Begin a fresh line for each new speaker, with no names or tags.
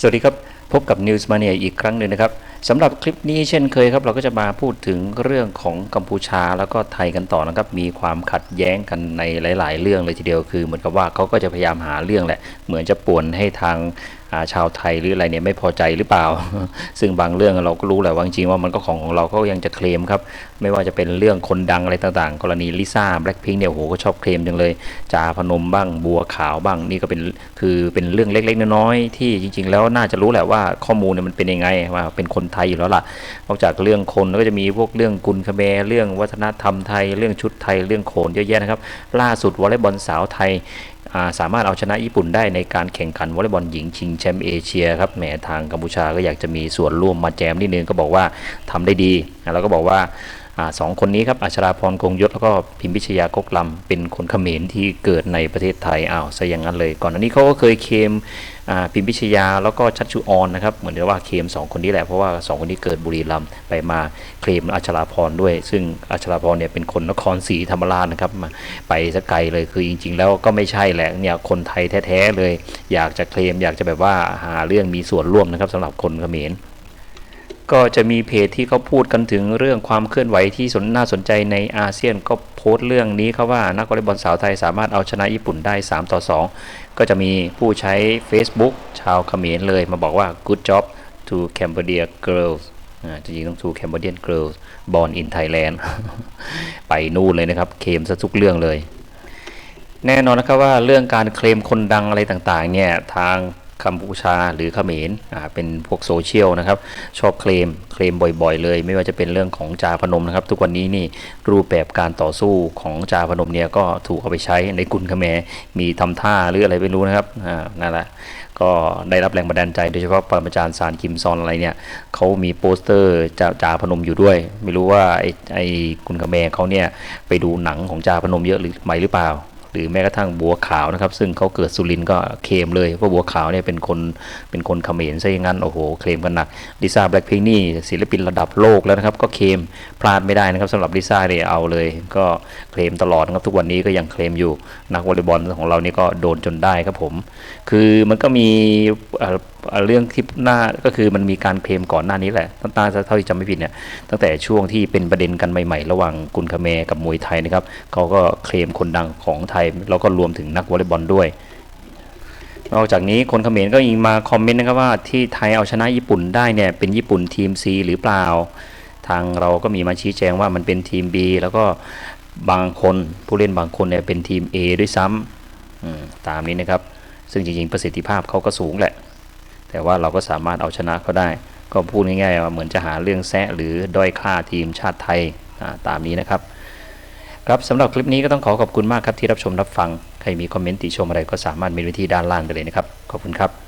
สวัสดีครับ พบกับ News Mania อีกครั้งหนึ่งนะครับสำหรับคลิปนี้เช่นเคยครับ เราก็จะมาพูดถึงเรื่องของกัมพูชาแล้วก็ไทยกันต่อนะครับ มีความขัดแย้งกันในหลาย ๆ เรื่องเลยทีเดียวคือ เหมือนกับว่าเขาก็จะพยายามหาเรื่องแหละ เหมือนจะป่วนให้ทาง ชาวไทยหรืออะไรเนี่ยไม่พอใจหรือเปล่า ซึ่งบางเรื่องเราก็รู้แหละว่าจริงๆว่ามันก็ของของเราก็ยังจะเคลมครับ ไม่ว่าจะเป็นเรื่องคนดังอะไรต่างๆ กรณีลิซ่าแบล็คพิงเนี่ยโหก็ชอบเคลมจังเลยจาพนมบ้างบัวขาวบ้างนี่ก็เป็นคือเป็นเรื่องเล็กๆน้อยๆที่จริง ๆ แล้วน่าจะรู้แหละว่าข้อมูลเนี่ยมันเป็นยังไงว่าเป็นคนไทยอยู่แล้วล่ะนอกจากเรื่องคนก็จะมีพวกเรื่องกุลคแมเรื่องวัฒนธรรมไทย เรื่องชุดไทยเรื่องโขนเยอะแยะนะครับ ล่าสุดวอลเลย์บอลสาวไทย สามารถเอาชนะญี่ปุ่นได้ในการแข่งขันวอลเลย์บอลหญิงชิงแชมป์เอเชียครับแหมทางกัมพูชาก็อยากจะมีส่วนร่วมมาแจมนิดนึงก็บอกว่าทำได้ดี แล้วก็บอกว่า สองคนนี้ครับอัชราพรคงยศแล้วก็พิมพิชยากกลำเป็นคนเขมรที่เกิดในประเทศไทยอ้าวซะอย่างนั้นเลย ก่อนหน้านี้เขาก็เคยเคลมพิมพิชยาแล้วก็ชัชชุออนนะครับเหมือนกับว่าเคลมสองคนนี้แหละเพราะว่าสองคนนี้เกิดบุรีรัมย์ไปมาเคลมอัชราพรด้วย ซึ่งอัชราพรเนี่ยเป็นคนนครศรีธรรมราชนะครับมาไปสักไกลเลยคือจริง ๆ แล้วก็ไม่ใช่แหละเนี่ยคนไทยแท้ๆเลย อยากจะเคลมอยากจะแบบว่าหาเรื่องมีส่วนร่วมนะครับสำหรับคนเขมร ก็จะมีเพจที่เขาพูดกันถึงเรื่องความเคลื่อนไหวที่สนน่าสนใจในอาเซียนก็โพสต์เรื่องนี้ครับว่านักวอลเลย์บอลสาวไทยสามารถเอาชนะญี่ปุ่นได้ 3 ต่อ 2 ก็จะมีผู้ใช้ Facebook ชาวเขมรเลยมาบอกว่า good job to Cambodia girls อ่าจริงๆต้อง to Cambodian girls born in Thailand ไปนู่นเลยนะครับ เคลมซะทุกเรื่องเลย แน่นอนนะครับว่าเรื่องการเคลมคนดังอะไรต่างๆเนี่ยทาง กัมพูชาหรือเขมรอ่าเป็นพวกโซเชียลนะครับชอบเคลมเคลมบ่อยๆ เลย ไม่ว่าจะเป็นเรื่องของจาพนมนะครับ ทุกวันนี้นี่รูปแบบการต่อสู้ของจาพนมเนี่ยก็ถูกเอาไปใช้ในกุลเขมรมีทำท่าหรืออะไรไม่รู้นะครับอ่านั่นแหละก็ได้รับแรงบันดาลใจโดยเฉพาะปรมาจารย์สารคิมซอนอะไรเนี่ยเขามีโปสเตอร์จาจาพนมอยู่ด้วย ไม่รู้ว่าไอ้ไอ้กุลเขมเขาเนี่ยไปดูหนังของจาพนมเยอะหรือไม่หรือเปล่า หรือแม้กระทั่งบัวขาวนะครับ ซึ่งเขาเกิดสุรินก็เคลมเลยว่าบัวขาวเนี่ยเป็นคนเป็นคนเขมรซะอย่างนั้นโอ้โหเคลมกันหนักลิซ่าแบล็คพิงนี่ศิลปินระดับโลกแล้วนะครับ ก็เคลมพลาดไม่ได้นะครับสำหรับลิซ่าเนี่ยเอาเลย ก็เคลมตลอดนะครับทุกวันนี้ก็ยังเคลมอยู่นักวอลเลย์บอลของเรานี่ก็โดนจนได้ครับผม คือมันก็มีเอ่อเอ่อเรื่องที่หน้าก็คือมันมีการเคลมก่อนหน้านี้แหละตั้งแต่เท่าที่จำไม่ผิดเนี่ยตั้งแต่ช่วงที่เป็นประเด็นกันใหม่ ๆ ระหว่างกุนคาเมกับมวยไทยนะครับเขาก็เคลมคนดังของไทยแล้วก็รวมถึงนักวอลเลย์บอลด้วย นอกจากนี้คนเขมรก็ยิงมาคอมเมนต์นะครับว่าที่ไทยเอาชนะญี่ปุ่นได้เนี่ยเป็นญี่ปุ่นทีม C หรือเปล่า ทางเราก็มีมาชี้แจงว่ามันเป็นทีม B แล้วก็บางคนผู้เล่นบางคนเนี่ยเป็นทีม A ด้วยซ้ำตามนี้นะครับ ซึ่งจริงๆประสิทธิภาพเขาก็สูงแหละ แต่ว่าเราก็สามารถเอาชนะเขาได้ ก็พูดง่ายๆว่าเหมือนจะหาเรื่องแซะหรือด้อยค่าทีมชาติไทยตามนี้นะครับ ครับสำหรับคลิปนี้ก็ต้องขอขอบคุณมากครับที่รับชมรับฟัง ใครมีคอมเมนต์ติชมอะไรก็สามารถเมนไว้ที่ด้านล่างได้เลยนะครับ ขอบคุณครับ